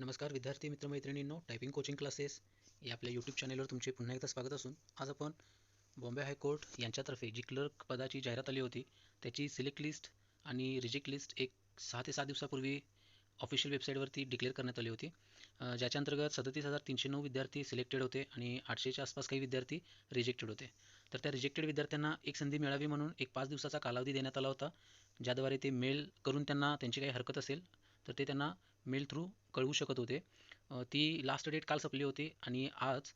नमस्कार विद्यार्थी मित्रमैत्रिणींनो typing coaching classes या आपल्या यूट्यूब चॅनेलवर तुमचे पुन्हा एकदा स्वागत असून आज आपण बॉम्बे हायकोर्ट यांच्यातर्फे जी क्लर्क पदाची जाहिरात आली होती त्याची सिलेक्ट लिस्ट आणि रिजेक्ट लिस्ट एक सहा ते सात दिवसापूर्वी ऑफिशियल वेबसाईटवरती डिक्लेअर करण्यात आली होती. ज्याच्या अंतर्गत सदतीस हजार तीनशे नऊ विद्यार्थी सिलेक्टेड होते आणि आठशेच्या आसपास काही विद्यार्थी रिजेक्टेड होते. तर त्या रिजेक्टेड विद्यार्थ्यांना एक संधी मिळावी म्हणून एक पाच दिवसाचा कालावधी देण्यात आला होता ज्याद्वारे ते मेल करून त्यांना त्यांची काही हरकत असेल तर ते त्यांना मेल थ्रू कळवू शकत होते. ती लास्ट डेट काल संपली होती आणि आज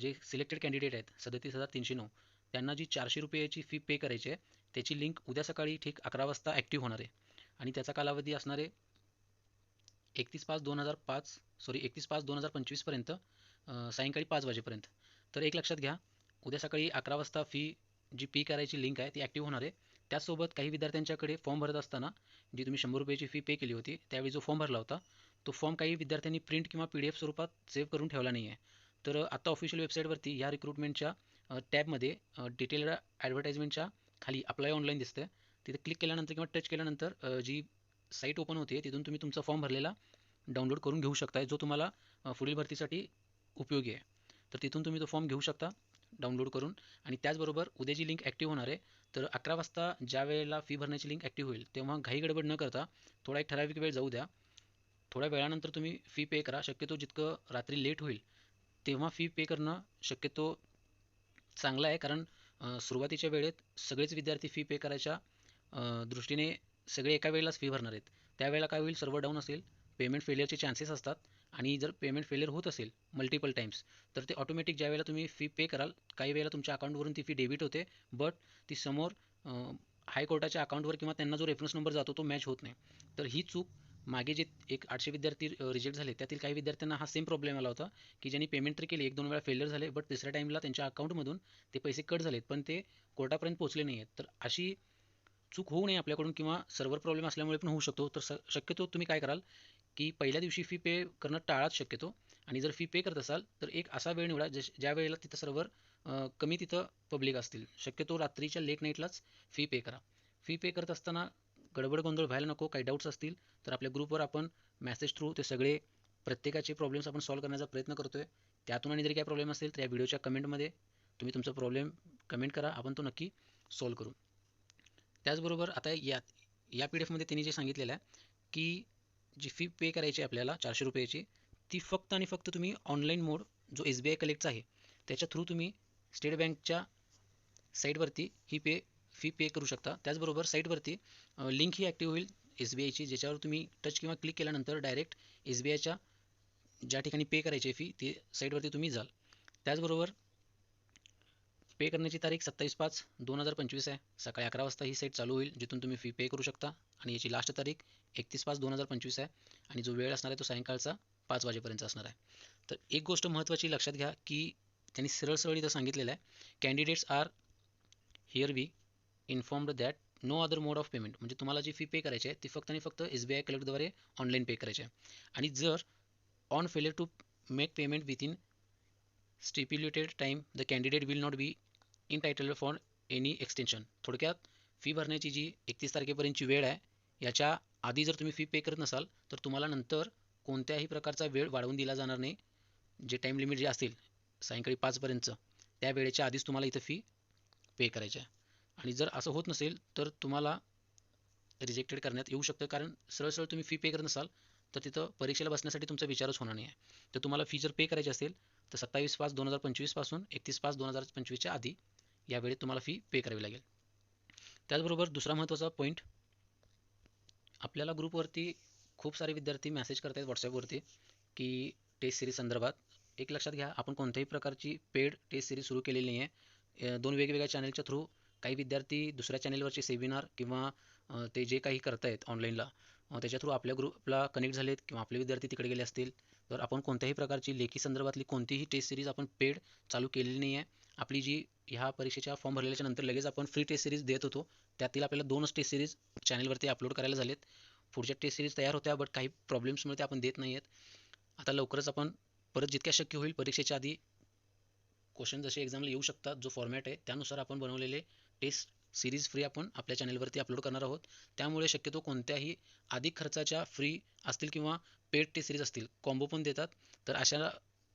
जे सिलेक्टेड कॅन्डिडेट आहेत सदतीस हजार तीनशे नऊ त्यांना जी चारशे रुपयाची फी पे करायची आहे त्याची लिंक उद्या सकाळी ठीक अकरा वाजता ॲक्टिव्ह होणार आहे. आणि त्याचा कालावधी असणार आहे एकतीस पाच दोन हजार पाच सॉरी एकतीस पाच दोन हजार पंचवीसपर्यंत सायंकाळी पाच वाजेपर्यंत. तर एक लक्षात घ्या उद्या सकाळी अकरा वाजता फी जी पे करायची लिंक आहे ती ॲक्टिव्ह होणार आहे. त्याचसोबत काही विद्यार्थ्यांच्याकडे फॉर्म भरत असताना जी तुम्ही शंभर रुपयाची फी पे केली होती त्यावेळी जो फॉर्म भरला होता तो फॉर्म काही विद्यार्थ्यांनी प्रिंट किंवा पी डी एफ स्वरूपात सेव्ह करून ठेवला नाही आहे तर आत्ता ऑफिशियल वेबसाईटवरती या रिक्रुटमेंटच्या टॅबमध्ये डिटेल ॲडव्हर्टाईजमेंटच्या खाली अप्लाय ऑनलाईन दिसतं तिथे क्लिक केल्यानंतर किंवा टच केल्यानंतर जी साईट ओपन होते तिथून तुम्ही तुमचा फॉर्म भरलेला डाउनलोड करून घेऊ शकता जो तुम्हाला पुढील भरतीसाठी उपयोगी आहे. तर तिथून तुम्ही तो फॉर्म घेऊ शकता. डाउनलोड करून आणि त्याचबरोबर उद्या जी लिंक ॲक्टिव्ह होणार आहे. तर अकरा वाजता ज्या वेळेला फी भरण्याची लिंक ॲक्टिव्ह होईल तेव्हा घाई गडबड न करता थोडा एक ठराविक वेळ जाऊ द्या. थोड्या वेळानंतर तुम्ही फी पे करा. शक्यतो जितकं रात्री लेट होईल तेव्हा फी पे करणं शक्यतो चांगलं आहे. कारण सुरुवातीच्या वेळेत सगळेच विद्यार्थी फी पे करायच्या दृष्टीने सगळे एका वेळेलाच फी भरणार आहेत. त्यावेळेला काय होईल? सर्व डाऊन असेल. पेमेंट फेलियरचे चान्सेस असतात. आणि जर पेमेंट फेलियर होत असेल मल्टिपल टाईम्स तर ते ऑटोमॅटिक ज्या वेळेला तुम्ही फी पे कराल काही वेळेला तुमच्या अकाउंटवरून ती फी डेबिट होते. बट ती समोर हायकोर्टाच्या अकाउंटवर किंवा त्यांना जो रेफरन्स नंबर जातो तो मॅच होत नाही. तर ही चूक मागे जे एक आठशे विद्यार्थी रिजेक्ट झाले त्यातील काही विद्यार्थ्यांना हा सेम प्रॉब्लेम आला होता की ज्यांनी पेमेंट तर केली एक दोन वेळा फेलियर झाले बट तिसऱ्या टाईमला त्यांच्या अकाउंटमधून ते पैसे कट झालेत पण ते कोर्टापर्यंत पोहोचले नाही आहेत तर अशी चूक होऊ नये आपल्याकडून किंवा सर्व्हर प्रॉब्लेम असल्यामुळे पण होऊ शकतो. तर स शक्यतो तुम्ही काय कराल की पहिल्या दिवशी फी पे करणं टाळाच शक्यतो. आणि जर फी पे करत असाल तर एक असा वेळ निवडा जश ज्या वेळेला तिथं सर्व्हर कमी तिथं पब्लिक असतील. शक्यतो रात्रीच्या लेट नाईटलाच फी पे करा. फी पे करत असताना गडबड गोंधळ व्हायला नको काही डाऊट्स असतील तर आपल्या ग्रुपवर आपण मॅसेज थ्रू ते सगळे प्रत्येकाचे प्रॉब्लेम्स आपण सॉल्व्ह करण्याचा प्रयत्न करतो आहे त्यातून आणि जरी काय प्रॉब्लेम असेल तर या व्हिडिओच्या कमेंटमध्ये तुम्ही तुमचा प्रॉब्लेम कमेंट करा. आपण तो नक्की सॉल्व्ह करू. त्याचबरोबर आता या या पी डी एफमध्ये त्यांनी जे सांगितलेलं आहे की जी फी पे करायची आहे आपल्याला चारशे रुपयाची ती फक्त आणि फक्त तुम्ही ऑनलाईन मोड जो एस बी आय कलेक्टचा आहे त्याच्या थ्रू तुम्ही स्टेट बँकच्या साईटवरती ही पे फी पे करू शकता. त्याचबरोबर साईटवरती लिंक ही ॲक्टिव्ह होईल एस बी आयची ज्याच्यावर तुम्ही टच किंवा क्लिक केल्यानंतर डायरेक्ट एस बी आयच्या ज्या ठिकाणी पे करायची आहे फी ती साईटवरती तुम्ही जाल. त्याचबरोबर पे करण्याची तारीख सत्तावीस पाच दोन हजार पंचवीस आहे. सकाळी अकरा वाजता ही साईट चालू होईल जिथून तुम्ही फी पे करू शकता. आणि याची लास्ट तारीख एकतीस पाच दोन हजार पंचवीस आहे. आणि जो वेळ असणार आहे तो सायंकाळचा पाच वाजेपर्यंत असणार आहे. तर एक गोष्ट महत्त्वाची लक्षात घ्या की त्यांनी सरळ सरळ इथं सांगितलेलं आहे candidates are hereby informed that no other mode of payment म्हणजे तुम्हाला जी फी पे करायची आहे ती फक्त आणि फक्त एस बी आय कलेक्टद्वारे ऑनलाईन पे करायची आहे. आणि जर on failure to make payment within stipulated time the candidate will not be entitled for any extension थोडक्यात फी भरण्याची जी एकतीस तारखेपर्यंतची वेळ आहे याच्या आधी जर तुम्ही फी पे करत नसाल तर तुम्हाला नंतर कोणत्याही प्रकारचा वेळ वाढवून दिला जाणार नाही. जे टाईम लिमिट जे असेल सायंकाळी पाचपर्यंतचं त्या वेळेच्या आधीच तुम्हाला इथं फी पे करायची आहे. आणि जर असं होत नसेल तर तुम्हाला रिजेक्टेड करण्यात येऊ शकतं. कारण सरळ सरळ तुम्ही फी पे करत नसाल तर तिथं परीक्षेला बसण्यासाठी तुमचा विचारच होणार नाही. आहे तर तुम्हाला फी जर पे करायची असेल तर सत्तावीस पाच दोन हजार पंचवीसपासून एकतीस पाच दोन हजार पंचवीसच्या आधी यावेळी तुम्हाला फी पे करावी लागेल. त्याचबरोबर दुसरा महत्त्वाचा पॉईंट आपल्याला ग्रुपवरती खूप सारे विद्यार्थी मेसेज करत आहेत व्हॉट्सॲपवरती की टेस्ट सिरीज संदर्भात. एक लक्षात घ्या आपण कोणत्याही प्रकारची पेड टेस्ट सिरीज सुरू केलेली नाही आहे दोन वेगवेगळ्या चॅनलच्या थ्रू काही विद्यार्थी दुसऱ्या चॅनेलवरचे सेमिनार किंवा ते जे काही करत आहेत ऑनलाईनला त्याच्या थ्रू आपल्या ग्रुपला कनेक्ट झालेत किंवा आपले विद्यार्थी तिकडे गेले असतील. तर आपण कोणत्याही प्रकारची लेखी संदर्भातली कोणतीही टेस्ट सिरीज आपण पेड चालू केलेली नाही आहे आपली जी ह्या परीक्षेच्या फॉर्म भरलेल्याच्या नंतर लगेच आपण फ्री टेस्ट सिरीज देत होतो. त्यातील आपल्याला दोनच टेस्ट सिरीज चॅनलवरती अपलोड करायला झालेत. पुढच्या टेस्ट सिरीज तयार होत्या बट काही प्रॉब्लेम्समुळे ते आपण देत नाही आहेत आता लवकरच आपण परत जितक्या शक्य होईल परीक्षेच्या आधी क्वेश्चन जसे एक्झामला येऊ शकतात जो फॉर्मॅट आहे त्यानुसार आपण बनवलेले टेस्ट सिरीज फ्री आपण आपल्या चॅनलवरती अपलोड करणार आहोत. त्यामुळे शक्यतो कोणत्याही अधिक खर्चाच्या फ्री असतील किंवा पेड टेस्ट सिरीज असतील कॉम्बो पण देतात. तर अशा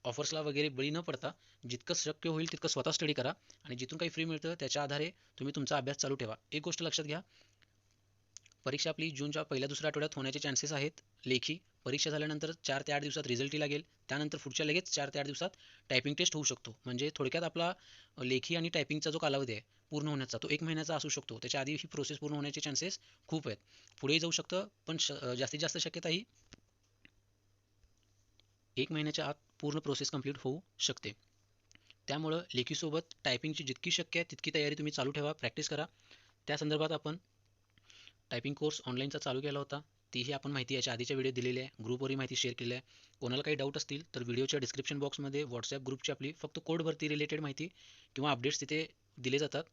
ऑफर्सला वगैरे बळी न पडता जितकं शक्य होईल तितकं स्वतः स्टडी करा आणि जिथून काही फ्री मिळतं त्याच्या आधारे तुम्ही तुमचा अभ्यास चालू ठेवा. एक गोष्ट लक्षात घ्या. परीक्षा आपली जूनच्या पहिल्या दुसऱ्या आठवड्यात होण्याचे चान्सेस आहेत. लेखी परीक्षा झाल्यानंतर चार ते आठ दिवसात रिझल्टही लागेल. त्यानंतर पुढच्या लगेच चार ते आठ दिवसात टायपिंग टेस्ट होऊ शकतो. म्हणजे थोडक्यात आपला लेखी आणि टायपिंगचा जो कालावधी आहे पूर्ण होण्याचा तो एक महिन्याचा असू शकतो. त्याच्या आधी ही प्रोसेस पूर्ण होण्याचे चान्सेस खूप आहेत. पुढेही जाऊ शकतं पण श जास्तीत जास्त शक्यता ही एक महिन्याच्या आत पूर्ण प्रोसेस कंप्लीट होऊ शकते. त्यामुळं लेखीसोबत टायपिंगची जितकी शक्य आहे तितकी तयारी तुम्ही चालू ठेवा प्रॅक्टिस करा. त्या संदर्भात आपण टायपिंग कोर्स ऑनलाईनचा चालू केला होता. तीही आपण माहिती याच्या आधीच्या व्हिडिओ दिलेली आहे. ग्रुपवरही माहिती शेअर केली आहे. कोणाला काही डाऊट असतील तर व्हिडिओच्या डिस्क्रिप्शन बॉक्समध्ये व्हॉट्सॲप ग्रुपची आपली फक्त कोड भरती रिलेटेड माहिती किंवा अपडेट्स तिथे दिले जातात.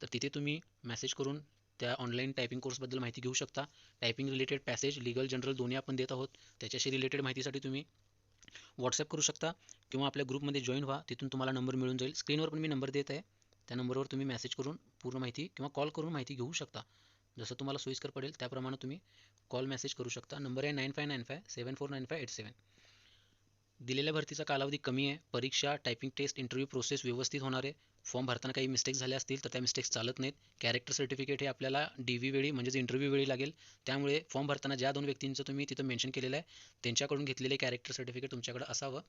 तर तिथे तुम्ही मेसेज करून त्या ऑनलाईन टायपिंग कोर्सबद्दल माहिती घेऊ शकता. Typing related passage legal general दोन्ही आपण देत आहोत. त्याच्याशी रिलेटेड माहितीसाठी तुम्ही व्हॉट्सअप करू शकता किंवा आपल्या ग्रुपमध्ये जॉईन व्हा. तिथून तुम्हाला नंबर मिळून जाईल. स्क्रीनवर पण मी नंबर देत आहे. त्या नंबरवर तुम्ही मेसेज करून पूर्ण माहिती किंवा कॉल करून माहिती घेऊ शकता. जसं तुम्हाला सोयीस्कर पडेल त्याप्रमाणे तुम्ही कॉल मेसेज करू शकता. नंबर आहे nine five nine five seven four nine five eight seven दिलेल्या भरतीचा कालावधी कमी आहे. परीक्षा टायपिंग टेस्ट इंटरव्ह्यू प्रोसेस व्यवस्थित होणार आहे. फॉर्म भरताना काही मिस्टेक्स झाले असतील तर त्या मिस्टेक्स चालत नाहीत. कॅरेक्टर सर्टिफिकेट हे आपल्याला डी व्ही वेळी म्हणजेच इंटरव्ह्यू वेळी लागेल. त्यामुळे फॉर्म भरताना ज्या दोन व्यक्तींचं तुम्ही तिथं मेन्शन केलेलं आहे त्यांच्याकडून घेतलेले कॅरेक्टर सर्टिफिकेट तुमच्याकडे असावं.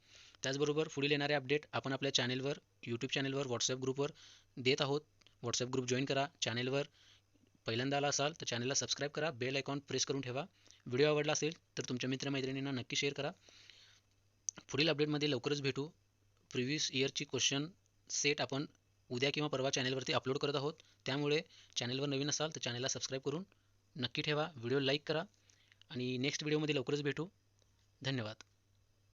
त्याचबरोबर पुढील येणारे अपडेट आपण आपल्या चॅनेलवर यूट्यूब चॅनेलवर व्हॉट्सअप ग्रुपवर देत आहोत. व्हॉट्सअप ग्रुप जॉईन करा. चॅनेलवर पहिल्यांदा आला असाल तर चॅनलला सबस्क्राईब करा. बेल आयकॉन प्रेस करून ठेवा. व्हिडिओ आवडला असेल तर तुमच्या मित्रमैत्रिणींना नक्की शेअर करा. पुढील अपडेटमध्ये लवकरच भेटू. प्रिव्हियस इयरची क्वेश्चन सेट आपण उद्या किंवा परवा चॅनेलवरती अपलोड करत आहोत. त्यामुळे चॅनेलवर नवीन असाल तर चॅनेलला सबस्क्राईब करून नक्की ठेवा. व्हिडिओ लाईक करा. आणि नेक्स्ट व्हिडिओमध्ये लवकरच भेटू. धन्यवाद.